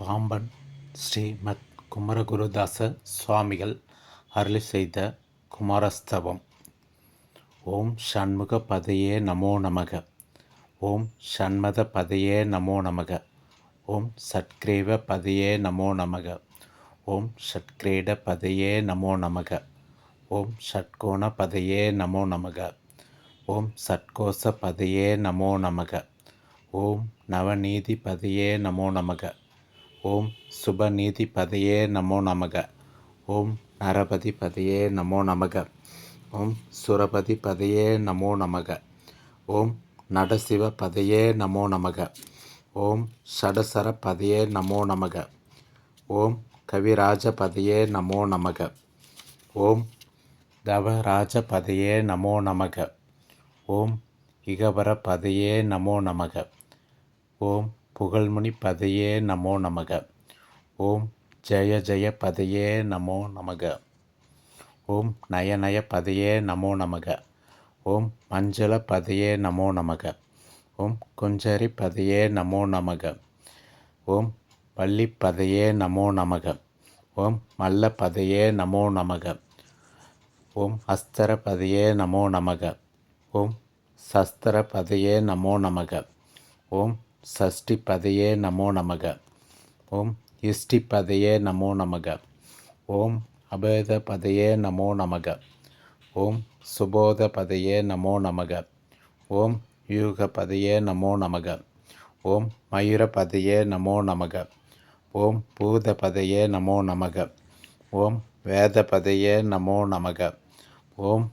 பாம்பன் ஸ்ரீமத் குமரகுருதாச சுவாமிகள் அருளி செய்த குமாரஸ்தவம். ஓம் ஷண்முக பதையே நமோ நமக. ஓம் ஷண்மத பதையே நமோ நமக. ஓம் சட்கிரீவ பதையே நமோ நமக. ஓம் ஷட்கிரீட பதையே நமோ நமக. ஓம் ஷட்கோண பதையே நமோ நமக. ஓம் சட்கோச பதையே நமோ நமக. ஓம் நவநீதி பதையே நமோ நமக. ஓம் சுபநீதி பதையே நமோ நமக. ஓம் நரபதி பதையே நமோ நமக. ஓம் சுரபதி பதையே நமோ நமக. ஓம் நடசிவ பதையே நமோ நமக. ஓம் ஷடசர பதையே நமோ நமக. ஓம் கவிராஜ பதையே நமோ நமக. ஓம் தவராஜ பதையே நமோ நமக. ஓம் இகவர பதையே நமோ நமக. ஓம் புகழ்மணி பதையே நமோ நமக. ஓம் ஜெய ஜெய பதையே நமோ நமக. ஓம் நயநய பதையே நமோ நமக. ஓம் மஞ்சள பதையே நமோ நமக. ஓம் குஞ்சரி பதையே நமோ நமக. ஓம் பள்ளி பதையே நமோ நமக. ஓம் மல்ல பதையே நமோ நமக. ஓம் அஸ்தர பதையே நமோ நமக. ஓம் சஸ்திர பதையே நமோ நமக. ஓம் சஷ்டி பதையே நமோ நமக ஓம் இஷ்டி பதையே நமோ நமக ஓம் அபேத பதையே நமோ நமக ஓம் சுபோத பதையே நமோ நமக ஓம் யூக பதையே நமோ நமக ஓம் மயூர பதையே நமோ நமக ஓம் பூத பதையே நமோ நமக ஓம் வேத பதையே நமோ நமக ஓம்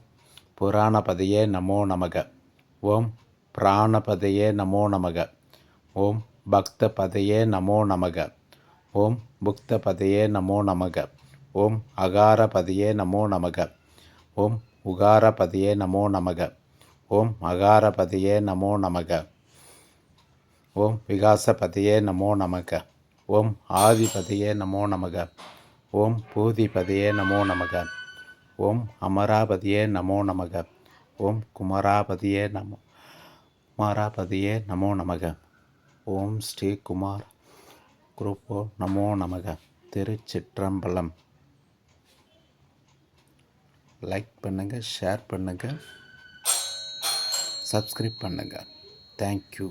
புராணபதையே நமோ நமக ஓம் பிராணபதையே நமோ நமக ஓம் பக்த பதையே நமோ நமக ஓம் புக்த பதையே நமோ நமக ஓம் அகார பதையே நமோ நமக ஓம் உகார பதையே நமோ நமக ஓம் அகார பதையே நமோ நமக ஓம் விகாசபதியே நமோ நமக ஓம் ஆதிபதியே நமோ நமக ஓம் பூதிபதியே நமோ நமக ஓம் அமராபதியே நமோ நமக ஓம் குமராபதியே நமோ குமாராபதியே நமோ நமக ஓம் ஸ்ரீ குமார். குரூப்போ நமோ நமக. திருச்சிற்றம்பலம். லைக் பண்ணுங்கள் ஷேர் பண்ணுங்கள் சப்ஸ்கிரைப் பண்ணுங்கள் தேங்க்யூ